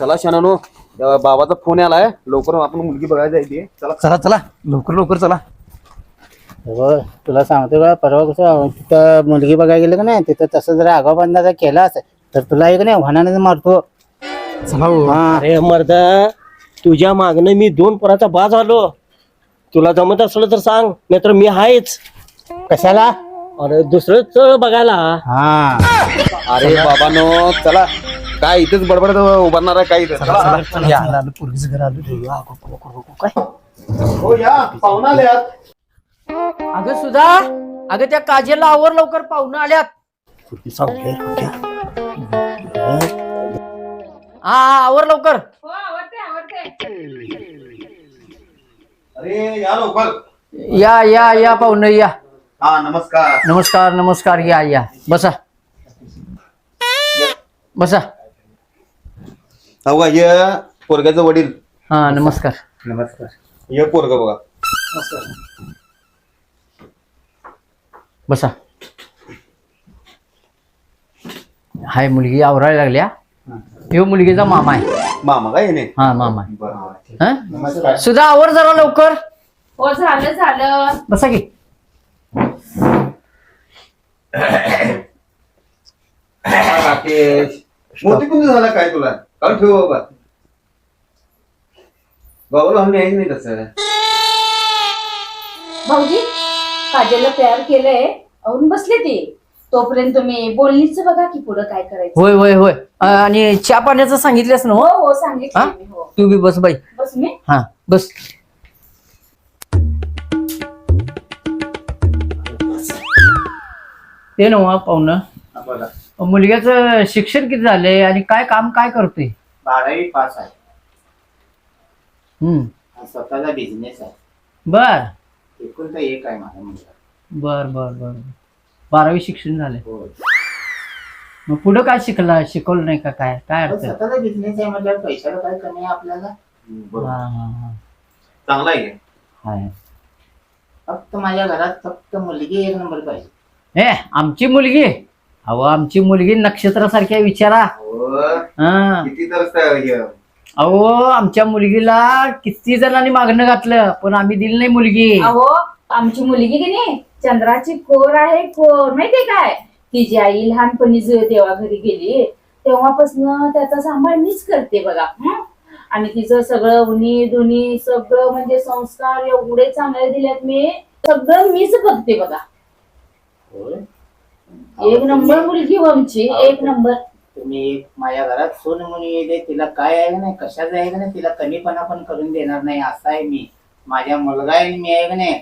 चला शनानो बाबाचा फोन आलाय लवकर आपण मुलगी बघायला जायची चला. चला चला. लवकर लवकर चला. हो तुला सांगतो का परवा कसं तिथं मुलगी बघायला गेलं का नाही तिथं तसं जर आगाऊपणा जर केला असेल तर तुला एक नाही व्हानाने मारतो. चला हो. हा. अरे मर्दा तुझ्या मागणं मी दोन पोराचा बाज आलो. तुला जमत असलं तर सांग नाहीतर मी आहेच कशाला? अरे दुसरं चळ बघायला. हा. अरे बाबानो चला. काय इथेच बडबड उभारणार आहे काय इथं? चला. चला पोरगीचं घर आलं काय? हो या पाहुणा आल्यात. अगं सुधा अगं त्या काजेला आवर लवकर पाहुणं आल्यात. हा हा, आवर लवकर. अरे या लवकर. या या या पाहुणं या. हा नमस्कार. नमस्कार नमस्कार या या. बसा. बसा. अहो हे पोरग्याचं वडील. हा नमस्कार. नमस्कार. हे पोरग बघा. बसा. हाय मुलगी आवरायला लागल्या ह्यो मुलगीचा मामा आहे. मामा काय येणे हा मामा आहे. बरं हा? नमस्कार. सुधा आवर जरा लवकर. हो झालं झालं. बसा की. राकेश मोठी कुंज झाला काय तुला? काल ठेव बाबा बाबाला आम्ही यायचं नाही तसं भाऊजी काजलला तयार केलंय. अहून बसले ते. तोपर्यंत तुम्ही बोलणीच बघा की पुढं काय करायचं. होय होय होय. अं, आणि चहा पाण्याचं सांगितलंस ना हो? हो हो सांगितलं हा? मी, हो. तू बी बस बाई. बस मी? हा बस. ते नव्हा पाहुणं. बोला. मुलग्याचं शिक्षण किती झालंय आणि काय काम काय करतोय? बारावी पास आहे. हम्म. हा स्वतःचा बिझनेस आहे. बर. एकूण तर एक आहे माझा मुलगा. बर बर बर. बारावी शिक्षण झालंय. हो. मग पुढं काय शिकला? शिकवलं नाही का काय? काय पण अर्थ स्वतःचा बिझनेस आहे म्हटल्यावर पैशाला काय कमी आहे आपल्याला? हा हा हा. चांगला आहे. हाय. फक्त माझ्या घरात फक्त मुलगी एक नंबर पाहिजे. ए आमची मुलगी? अहो आमची मुलगी नक्षत्रासारख्या विचारा. हो, हा. किती तर स- हे, अहो आमच्या मुलगीला किती जणांनी मागणं घातलं पण आम्ही दिली नाही मुलगी. अहो आमची मुलगी की नाही चंद्राची कोर आहे कोर माहितीये काय? तिची आई लहानपणी जे देवा घरी गेली तेव्हापासून त्याचा सांभाळ मीच करते बघा हं? आणि तिचं सगळं उनी दुनी सगळं म्हणजे संस्कार एवढे चांगले दिलेत मी सगळं मीच बघते बघा. एक नंबर मुलगी हो आमची एक नंबर. तुम्ही एक माझ्या घरात सोन म्हणून येते तिला काय आहे का नाही कशाचं आहे का नाही तिला कमीपणा पण करून देणार नाही असं आहे मी. माझ्या मुलगा आहे मी आहे का नाही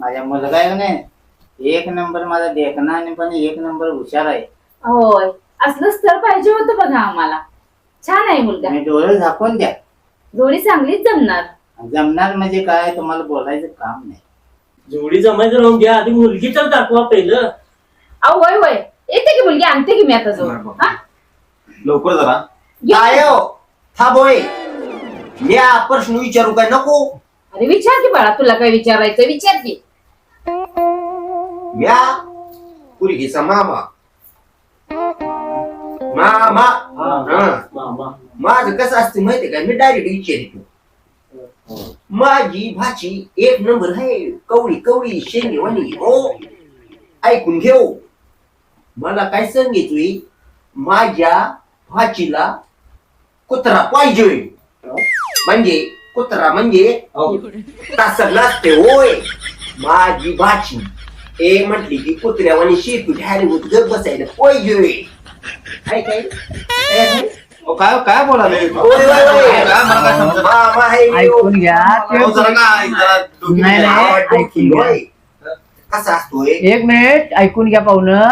माझ्या मुलगा आहे का नाही एक नंबर माझा देखणा आणि पण एक नंबर हुशार आहे. होय. असलं स्थळ पाहिजे होतं बघा आम्हाला. छान आहे मुलगा. तुम्ही डोळे झाकून द्या. जोडी चांगलीच जमणार. जमणार म्हणजे काय तुम्हाला बोलायचं काम नाही. जोडी जमायचं राहून घ्या आधी मुलगी तर दाखवा पहिलं. अहो होय होय येते की मुलगी? आणते की मी आता हा? लवकर जरा. काय हो? थांबोय मी हा प्रश्न विचारू काय? नको. अरे विचार की बाळा तुला काय विचारायचं विचार की. म्या? पुरगीचा मामा. मामा. हा. मामा. माझं कसं असतं माहितीये का? मी डायरेक्ट विचारितो माझी भाची एक नंबर आहे. कवळी कवळी शेंगे वणी हो. ऐकून घेऊ. मला काय सांगितली माझ्या भाचीला कुत्रा पाहिजे. म्हणजे कुत्रा म्हणजे तसं नसते होय. माझी भाची. ए म्हटली की कुत्र्यावानी शेतू घ्यायला होत गप बसायला पाहिजे. काय? काय काय? अहो, ऐकून घ्या. ते- डोकी नाही, ऐकून घ्या. होय. कसा असतोय. एक मिनिट ऐकून घ्या पाहुणं.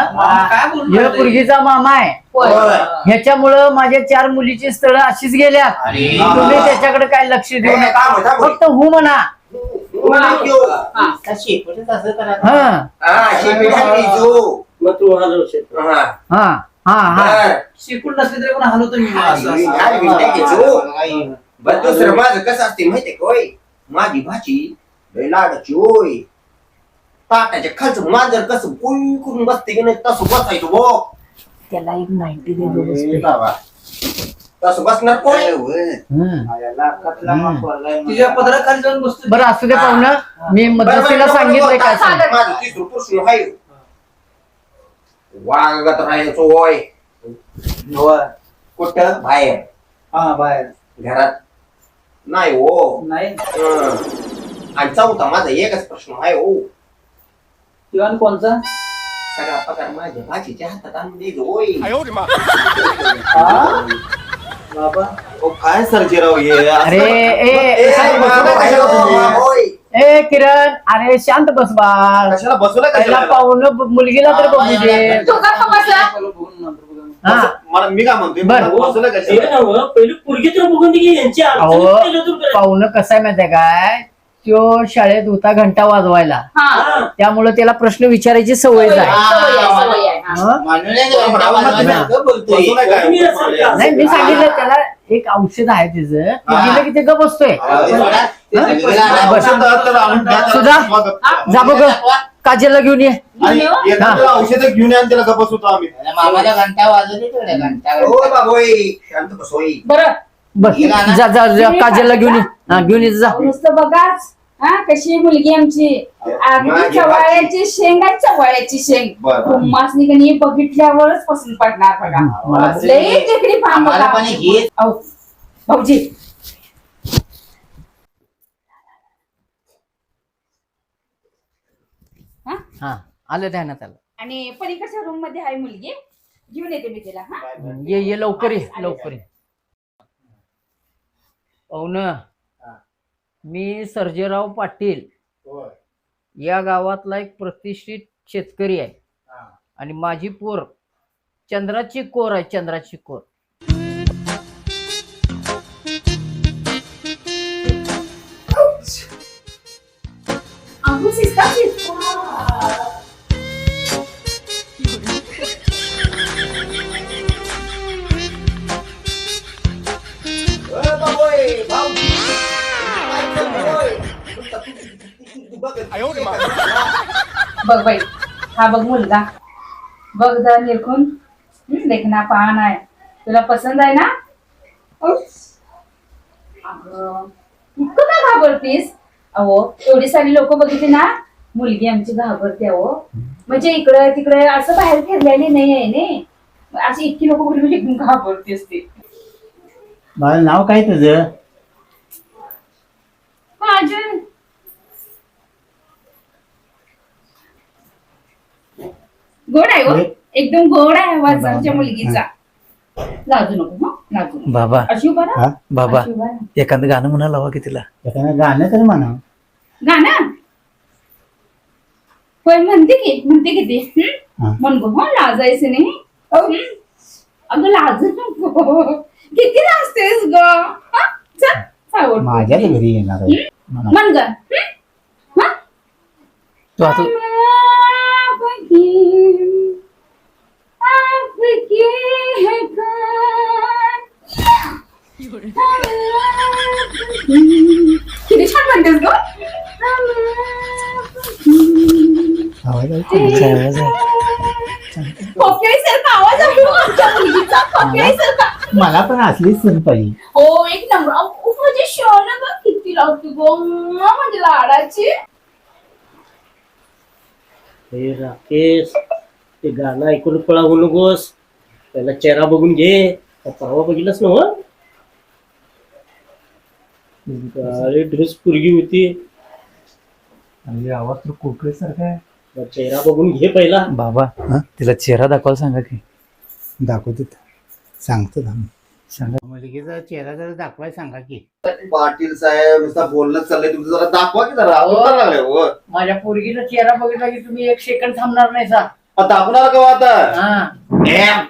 काय हे पुरगीचा मामा आहे. होय. ह्याच्यामुळं माझ्या चार मुलीची स्थळं अशीच गेल्या अरे. तुम्ही त्याच्याकडे काय लक्ष देऊ नका. थांब, थांब. फक्त हो म्हणा. हा हा, शेपी ढाकली जो. मग तू हलव शेत हा. हा हा हा. बर. शिकून नसले तरी पण हलवतो मी? असं, असं. काय विचार की जो. बर दुसरं माझं कसं असते माहितीये का होय? माझी भाची लय लाडाची होय. ताटाच्या खालचं मांजर कसं कोई करून बसते की नाही तसं बसायचं बो त्याला एक नाईन्टी अरे बाबा. तसं बसणार कोण? हम्म. माझा. पदराखाली जाऊन बसतो बरं असू दे पाहुणं. मी मध्यस्थीला सांगितलंय काय माझं तिसरं प्रश्न आहे. वागात राहायचो होय. होय. कुठं? बाहेर. हा बाहेर. घरात. नाही हो. नाही. हं. आणि चौथा माझा एकच प्रश्न आहे हो. किंवा कोणचा सगळा पगार माझ्या भाजीच्या हातात आणून दे होय हा? बाबा अहो, काय सर्जेराव हे अरे ए, ए, शांत बस, बाबा, कशाला तुम्ही? होय. ए किरण अरे शांत बस बाळ कशाला बसवलं पहिला कशाला पाहुणं मुलगीला तर बघू दे तो का. हा मला मी काय म्हणतोय बरं. मला कशाला पहिली पोरगी तर बघून दे की यांची अहो केलं? पाहुणं कसं आहे माहितीये काय तो शाळेत होता घंटा वाजवायला. हा. त्यामुळे त्याला प्रश्न विचारायची सवय आहे, आहे, हा. हं? नाही मी सांगितलं त्याला एक औषध आहे तिचं. ते दिलं की ते गप बसतोय. सुधा जा बघ काजलला घेऊन ये. औषध घेऊन या आणि त्याला गप्प होतो आम्ही. मामाला घंटा तिकडे घंटा हो बाबा होय. शांत बस होय. बरं. बर जा जा जा काजलला घेऊन ये. हा घेऊन ये जा. नुसतं बघाच हा कशी मुलगी आमची? अगदी माझी चवाळ्याची शेंग आहे चवाळ्याची शेंग. बरं. तुम्हासनी कणी बघितल्यावरच पसंत पडणार बघा. मला लई आम्हाला पण हे अहो, भाऊजी. हा? आलं ध्यानात आलं आणि पलीकडच्या रूममध्ये आहे मुलगी. घेऊन येते मी तिला हा? ये ये लवकर ये लवकर ये. पाहुण. मी सर्जेराव पाटील. या गावातला एक प्रतिष्ठित शेतकरी आहे. आणि माझी पोर चंद्राची कोर आहे चंद्राची कोर. हा बघ मुलगा. बघ जरा निरखून. हं, देखना पान आहे. तुला पसंत आहे ना? अगं, इतकं का घाबरतीस? अहो एवढी सारी लोक बघितली ना? मुलगी आमची घाबरते अहो. म्हणजे इकडं तिकडे असं बाहेर फिरलेली नाही आहे ने. अशी इतकी लोक म्हणजे घाबरते असते नाव काय तुझं? माझं गोड आहे हो एकदम गोड आहे आवाज आमच्या मुलगीचा लाजू नको हं लाजू नको बाबा अशी उभा राहा. हा बाबा अशी उभा राहा. एखादं गाणं म्हणा लावा की तिला एखादं गाणं तर म्हणा गाणं होय म्हणते की म्हणते की ते हा. हं? म्हण गो हं लाजायचं नाही हं? अगं लाजू नको किती लाजतेस ग हं? चल सावड. माझ्याच घरी येणार आहे म्हणा. म्हण ग हं? हं? तू आता आवाज आहे. खोकळीसारखा आवाज आहे हो आमच्या मुलगीचा खोकळीसारखा मला पण असलीच सून पाहिजे हो एक नंबर अहो, माझी शॉल बघ किती लावते गो म्हणजे लाडाची हे राकेश ते गाणं ऐकून पळावू नकोस त्याला चेहरा बघून घे. परवा बघितलंच ना हो? काळी ड्रेस पुरगी होती. आणि आवाज तर कोकळीसारखा आहे. मग चेहरा बघून घे पहिला. बाबा हा? तिला चेहरा दाखवायला सांगा की. दाखवतो सांगतो सांगा. मुलगीचा चेहरा जरा दाखवाय सांगा की. पाटील साहेब नुसता बोलणं चाललंय. तुमचं जरा दाखवा की जरा. लागलाय हो. माझ्या पोरगीचा चेहरा बघितला की तुम्ही एक सेकंड थांबणार नाही सा आता दाखवणार का हो आता? हा.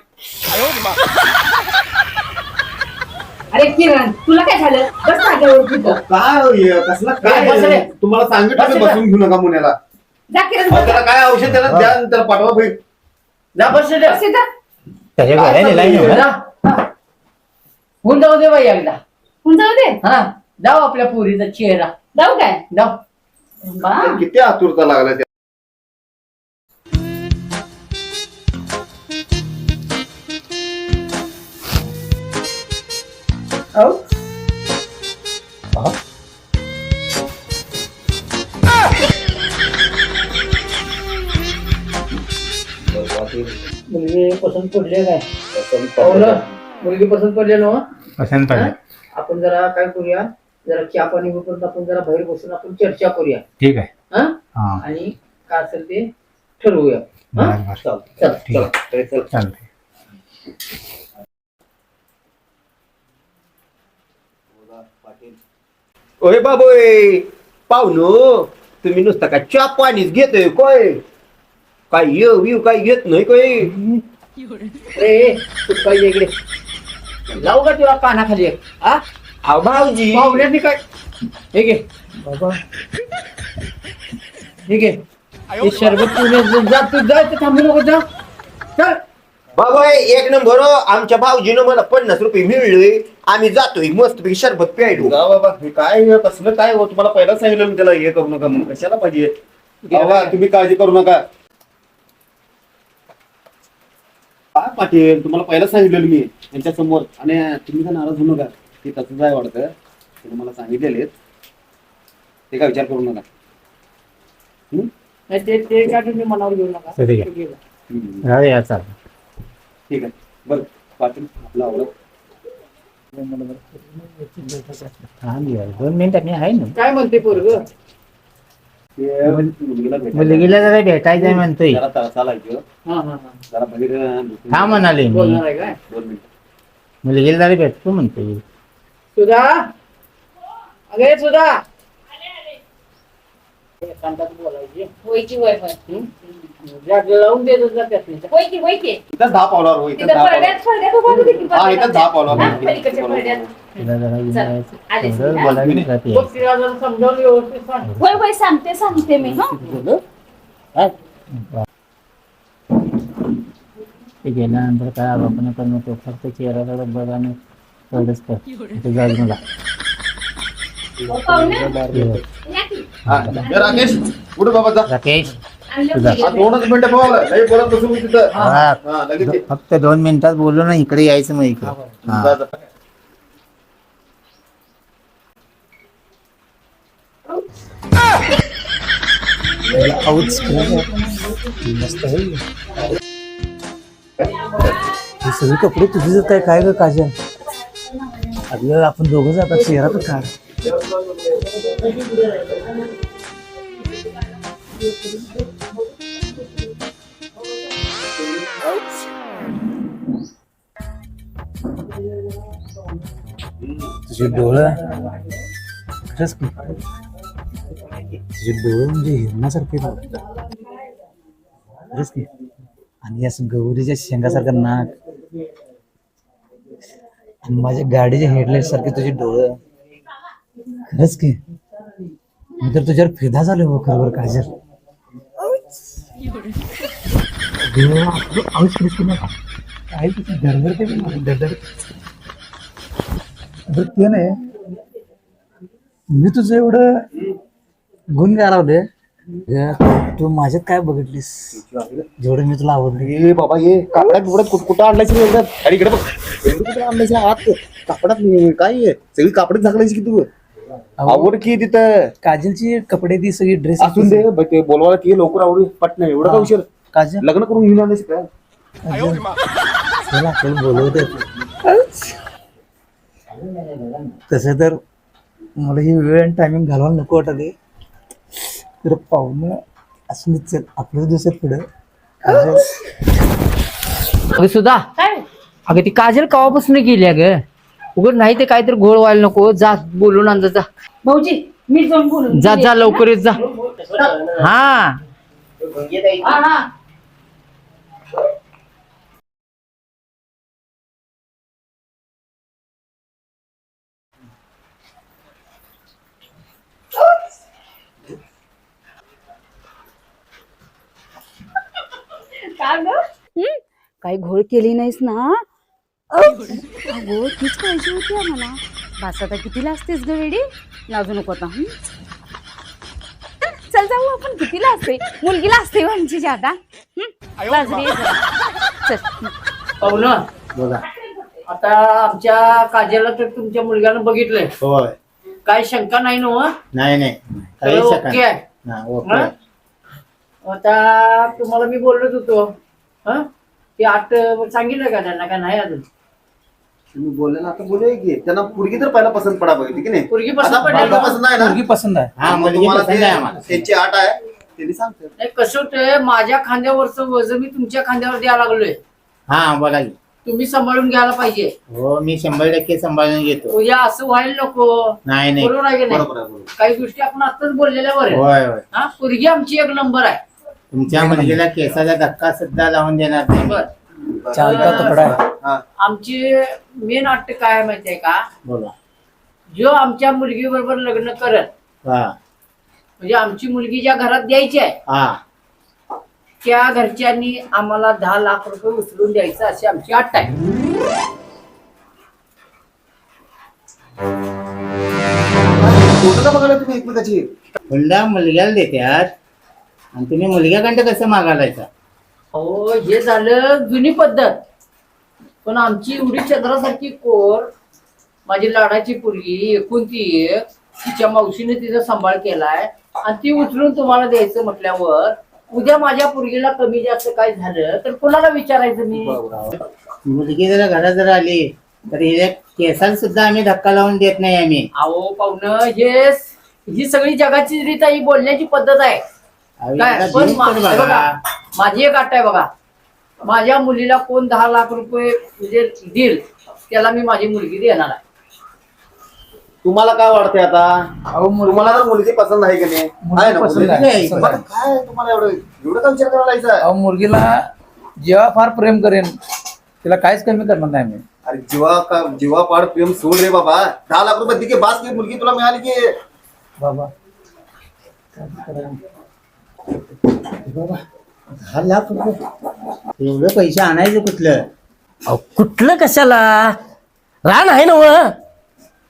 अरे किरण तुला काय झालं बस जागेवर तुझं काय हो? कसला काय बस रे. तुम्हाला सांगितलं मी बस रे. बसून घेऊ नका मुण्याला जा किरण बस त्याला काय औषध त्याला द्या आणि त्याला पाठवा भाई जा बस रे. बस इथं. त्याच्या घरात नेलाय ना जा. हा. होऊन जाऊ दे बाई एकदा होऊन जाऊ दे हा जाऊ आपल्या पोरीचा चेहरा जाऊ काय जाऊ बा किती आतुरता लागला मुलगी पसंत पडली काय? पाहुलं मुलगी पसंत पडली ना पसंत हा? आपण जरा काय करूया? जरा चहा पाणी होईपर्यंत आपण जरा बाहेर बसून आपण चर्चा करूया. ठीक आहे. हा? हा. आणि काय असेल ते ठरवूया. हा? चल. चल चालतंय. ओय बाबोय पाहुणो तुम्ही नुसता काय चा पाणीच घेतोय काय? काय येऊ येऊ काय घेत नाही काय? रे तू पाहिजे इकडे लावू का तुला कानाखाली एक? हा अहो भाऊजी. पाहुण्यानी काय? हे घे. बाबा. हे घे. हे शरबत पिऊन जा तू जा इथं थांबू नको जा. चल. बाबा एक नंबर हो. आमच्या भाऊजीनं मला पन्नास रुपये मिळले. आम्ही जातोय मस्त पैकी शरबत प्यायलो. जा बाबा हे काय हे कसलं काय हो? तुम्हाला पहिला सांगितलं मी त्याला हे करू नका म्हणून. कशाला पाहिजे? बाबा तुम्ही काळजी करू नका. काय पाटील तुम्हाला पहिला सांगितलेलं मी यांच्या समोर. आणि तुम्ही काय नाराज होऊ नका. ते तसंच आहे वाटतं. ते तुम्हाला सांगितलेले ते काय विचार करू नका. नाही ते ते काय तुम्ही मनावर घेऊ नका. ठीक आहे. हम्म. चालेल. ठीक आहे. बरं पाटील आपलं दोन मिनिटांनी आहे ना. काय म्हणते पोरग? मुलगीला भेटायचं. जरा भेटायचंय म्हणतोय. जरा त्रास लागतो हा हा हा. जरा बाहेर हा म्हणाले मी. बोलणार आहे काय? दोन मिनिटं. मुलगीला जरा भेटतो म्हणतोय. सुधा? अगे सुधा. एकांतात बोलायची हं? जा- लावून देत जा त्यातनी. होय की होय की? इथंच दहा पावलावर हो इथंच तिथं दहा पडद्यात पावलावर पडद्यात उभा होती ती हा इथंच दहा पावलावर हा, पलीकडच्या पडद्यात तिला जरा घेऊन चल, जायचं. आलेच थोडं मी, हा? बोलायला जाते. बघ तिला जरा समजावून व्यवस्थित सांग. होय होय सांगते सांगते मी हा. ते गेल्यानंतर काय आपण पण नको फक्त चेहऱ्याला बघ आणि तेवढंच कर. ते जाऊ नका हो, पाहुणे? हे बघ. या की. हा, ए, राकेश कुठं बाबा जा. राकेश. दोनच मिनिटं बसू तिथं हा. लगेच. फक्त दोन मिनिटात बोललो ना इकडे यायचं मग इकडे हा. आऊच. मस्त आहे. हे सगळे कपडे तुझे काय काय ग काजल अगं आपण दोघं जातात चेहरा तर काढ तुझे डोळं? खरंच की तुझे डोळे म्हणजे. खरंच की आणि असं गौरीच्या शेंगासारखं नाक. आणि माझ्या गाडीच्या हेडलाईट सारखे तुझे डोळं. खरंच की. मी तर तुझ्यावर फिदा झालो हो खरोबर काजल. आपलं आऊच धडधडते? धडधड ते नाही. मी तुझं एवढं गुण गारावले तू माझ्यात काय बघितलीस? जेवढं मी तुला आवडलं ए बाबा ये कापडात बिपडात कुठं कुठं आणलायचं एवढं? अरे इकडे बघ. एवढं कुठं आणलायचं आत. कापडात नाही. काय आहे सगळी कापडे झाकलायची की तू? आवड की तिथं? काजलची कपडे ती सगळी ड्रेस असून दे ब- ते बोलवायला की लवकर आवडी. पट नाही एवढं का उशीर? काजल? लग्न करून घेऊन आणायचं काय? आपल्याला बोलवते तसं तर मला ही वेळ आणि टायमिंग घालवायला नको वाटत आहे. तर पाहुणं असं चल आपल्याच दिवसात पुढं. अगं सुद्धा काय? अगं ती काजल कवापासून गेली ग उघड नाही ते काहीतरी गोळ व्हायला नको. जा बोलून आण जा, भाऊजी मी जाऊन बोलून जा जा लवकर येत जा. हा हा हा का ग काही घोळ केली नाहीस ना अगो तीच पाहिजे होती आम्हाला. बस आता कितीला असतेस ग वेडी? लाजू नको आता हं? चल जाऊ आपण. कितीला असते? मुलगीला असते हो आमची जादा. हं? लाजरी आहे जरा. चल. पाहुणं बघा आता आता आमच्या काजलला तर तुमच्या मुलग्यानं बघितलंय. होय. काय शंका नाही ना हो? नाही नाही. काही सगळं शकत ओके आहे. नाही. ओके? आता तुम्हाला मी बोलत होतो. हा? की आठ सांगितलं का त्यांना का नाही अजून? तुम्ही बोलले ना आता बोलूया की. त्यांना पुरगी तर पहिला पसंत पडा बघ ठीक नाही? पोरगी आता पसंत पडली? पसंत आहे ना? मुलगी पसंत आहे. हा मुलगी तुम्हाला पसंत ते- आहे आम्हाला. त्यांची आठ आहे त्यांनी सांगतात नाही कसं होतंय माझ्या खांद्यावरचं वजन मी तुमच्या खांद्यावर द्यायला लागलोय. हा की. तुम्ही सांभाळून घ्यायला पाहिजे. हो मी शंभर टक्के सांभाळून घेतो. उद्या असं व्हायला नको. नाही नाही. बरोबर आहे की नाही? बरोबर आहे बरोबर काही गोष्टी आपण आताच बोललेल्या बरं होय होय. हा पोरगी आमची एक नंबर आहे. तुमच्या मुलगीला केसाचा धक्का सुद्धा लावून देणार नाही. बर. चालता तुकडा. आहे हा आमची मेन अट्ट काय आहे माहितीये का? बोला. जो आमच्या मुलगी बरोबर लग्न करत हा. म्हणजे आमची मुलगी ज्या घरात द्यायची आहे हा. त्या घरच्यांनी आम्हाला दहा लाख रुपये उचलून द्यायचं अशी आमची अट्ट आहे. फोटो का बघायला तुम्ही एकमेकाची हुंडा मुलग्याला देतात आणि तुम्ही मुलग्याकडं कसं मागायचा हो हे झालं जुनी पद्धत. पण आमची एवढी चंद्रासारखी कोर माझी लाडाची पोरगी एकूण ती एक तिच्या मावशीने तिचा सांभाळ केलाय. आणि ती उचलून तुम्हाला द्यायचं म्हटल्यावर उद्या माझ्या पोरगीला कमी जास्त काय झालं तर कोणाला विचारायचं मी? मुलगी जर घरात जर आली तर हिच्या केसाला सुद्धा आम्ही धक्का लावून देत नाही आम्ही. अहो पाहुणं हे ही सगळी जगाची रीत ही बोलण्याची पद्धत आहे. काय पण मा- हे बघा. माझी एक अट आहे बघा. माझ्या मुलीला कोण दहा लाख रुपये म्हणजे देईल त्याला मी माझी मुलगी देणार आहे. तुम्हाला काय वाटतंय आता? अहो मुलगी तुम्हाला तर मुलगी पसंत आहे की नाही? मुलगी आहे ना पसंत मुलगी? आहे, पसंत बरं, आहे. काय तुम्हाला एवढं एवढं का विचार करायला लागायचा? अहो मुलगीला जेव्हा फार प्रेम करेन तिला काहीच कमी करणार नाही मी. अरे जीवा का जीवा पाड प्रेम सोड रे बाबा. दहा लाख रुपये दिके बास की मुलगी तुला मिळाली की? बाबा दहा लाख रुपये एवढं पैसे आणायचं कुठलं? अहो, कुठलं कशाला? रान आहे ना व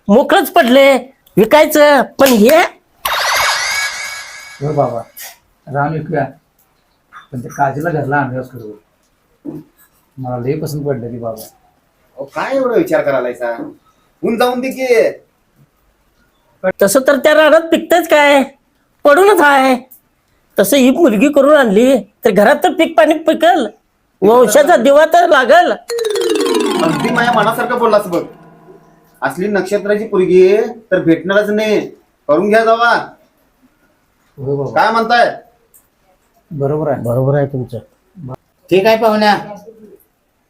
मोकळच पडले. विकायचं. पण हे? हो बाबा राम विकूया. पण ते काजीला घरला आणूयाच करू मला लई पसंत पडलं ती बाबा. अहो, काय एवढं विचार करायला लागायचा? होऊन जाऊन दे की. तसं तर त्या रानात पिकतच काय? पडूनच आहे तसं ही मुलगी करून आणली तर घरात तर पीक पाणी पिकल. वंशाचा दिवा तर लागल. अगदी माझ्या मनासारखं बोललास बघ. असली नक्षत्राची पोरगी तर भेटणारच नाही. करून घ्या जावा. हो बाबा. काय म्हणताय? बरोबर आहे. बरोबर आहे तुमचं. ठीक आहे पाहुण्या.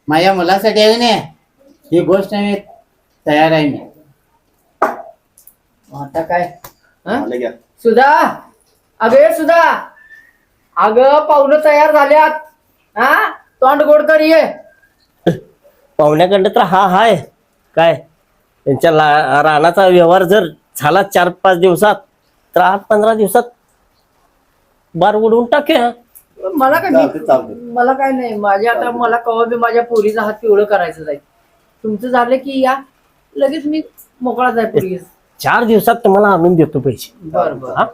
माझ्या मुलासाठी आहे ना ही गोष्ट मी तयार आहे मी. आता काय? हं? आलं घ्या. सुधा? अगं सुधा! अगं पाहुणं तयार झाल्यात. हा? तोंड गोड कर ये. पाहुण्याकडं तर हा हाय. काय? त्यांच्या ला रानाचा व्यवहार जर झाला चार पाच दिवसात तर आठ पंधरा दिवसात बार उडवून टाकूया मला काय चालतंय, चालतंय. मला काय नाही. माझ्या आता मला कवा बी माझ्या पोरीचा हात पिवळं करायचं जाईल. तुमचं झालं की या. लगेच मी आहे पोरी चार दिवसात तुम्हाला आणून देतो पैसे. बर बर. हा?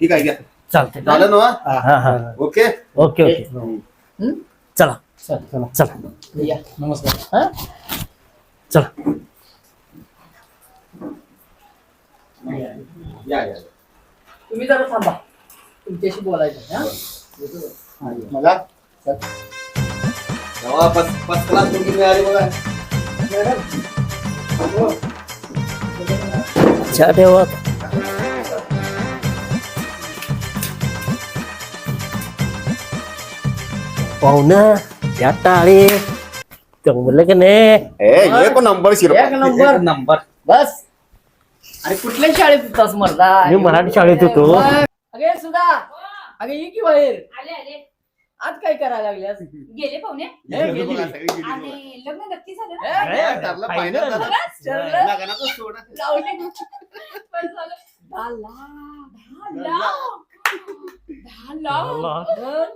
ठीक आहे घ्या. चालतंय. झालं ना? हा हा ओके? Okay okay. हं? चला. चल चला. चला. या नमस्कार. हं? चला. या या तुम्ही जरा थांबा. तुमच्याशी बोलायचं हा? मला? जावा फर्स्ट फर्स्ट क्लास मुलगी मिळाली बघा. चहा ठेवा. पाहुणं त्या टाळे चांगलं का नाही ए एक नंबर शिरपा एक नंबर नंबर बस आणि कुठल्या शाळेत होतास मर्दा मी मराठी शाळेत होतो. अगे सुधा अगे ये की बाहेर आले आले आज काय करायला लागल्यास गेले पाहुणे हे, गेली. आणि लग्न नक्की झालं ना? हे, ठरलं, फायनल. फायनल झालं. ठरलं. लग्नाचं सोड. लावले पण झालं दहा लाख दहा लाख दहा लाख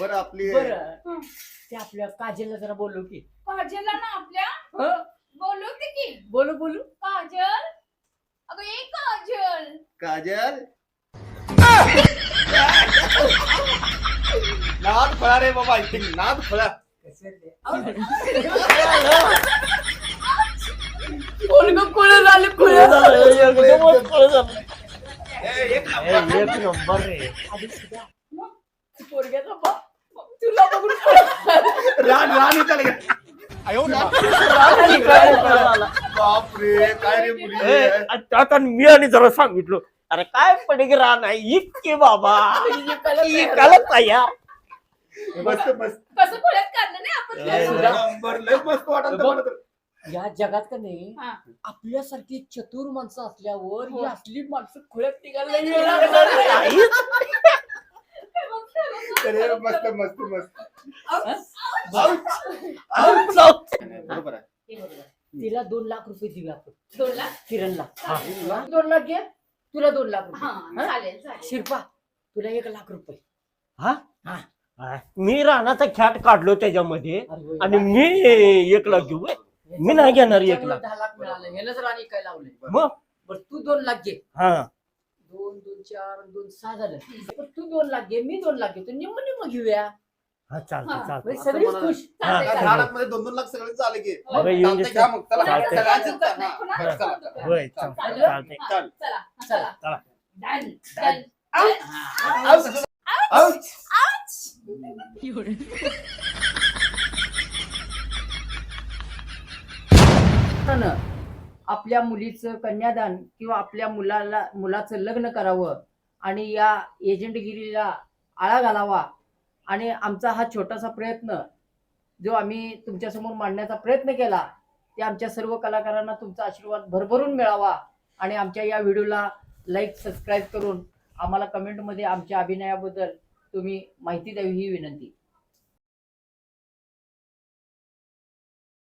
बरं आपली बरं. ते आपल्या काजलला जरा बोलू की. काजलला ना आपल्या? हं? बोलवते की. बोलू बोलू. काजल? अगं ये काजल. काजल? नाद फळा रे बाबा इथे नाद फळा. झालं. एक नंबर रान विचारलं का? काय खुलं झालं. बापरे काय रे मुली ए, आता आता मी आणि जरा सांगितलं. अरे काय पडे रान आहे इतके बाबा. इकायला तयार. मस्त मस्त कसं खोल्यात काढलं नाही आपण? लय मस्त वाटत. या जगात का नाही हा. आपल्यासारखी चतुर माणसं असल्यावर ही असली माणसं खुळ्यात निघायला अरे मस्त मस्त मस्त. बरोबर आहे. तिला दोन लाख रुपये देऊ आपण. दोन लाख? किरणला. हा. दोन लाख? घे. तुला दोन लाख रुपये. हा? चालेल चालेल. शिरपा तुला एक लाख रुपये. हा? हा. मी रानाचा ख्याट काढलो त्याच्यामध्ये अरे होय. आणि मी एक लाख घेऊ होय. मी नाही घेणार एक लाख. दहा लाख मिळाले. राणी काय लावले मग? बर तू दोन लाख घे. हा. दोन दोन चार दोन सहा झालं. पण तू दोन लाख घे मी दोन लाख घेतो निम्म निम्म घेऊया. हा चालतं. चालतं म्हणजे सगळीच खुश. चालतंय, चालतंय. मध्ये दोन दोन लाख सगळे झाले की. हो, बरं, येऊन चालतंय का मग चला. चालतंय. सगळ्यांचं दुखत नाही. कुणाला बरं, दुखत चला. नाही. होय चालतंय. चालतं चालतंय चला. चला. चला. Done done. न. आपल्या मुलीचं कन्यादान किंवा आपल्या मुलाला मुलाचं लग्न करावं आणि या एजंटगिरीला आळा घालावा आणि आमचा हा छोटासा प्रयत्न जो आम्ही तुमच्यासमोर मांडण्याचा प्रयत्न केला ते आमच्या सर्व कलाकारांना तुमचा आशीर्वाद भरभरून मिळावा. आणि आमच्या या व्हिडिओला लाईक सबस्क्राईब करून आम्हाला कमेंटमध्ये आमच्या अभिनयाबद्दल तुम्ही माहिती द्यावी ही विनंती.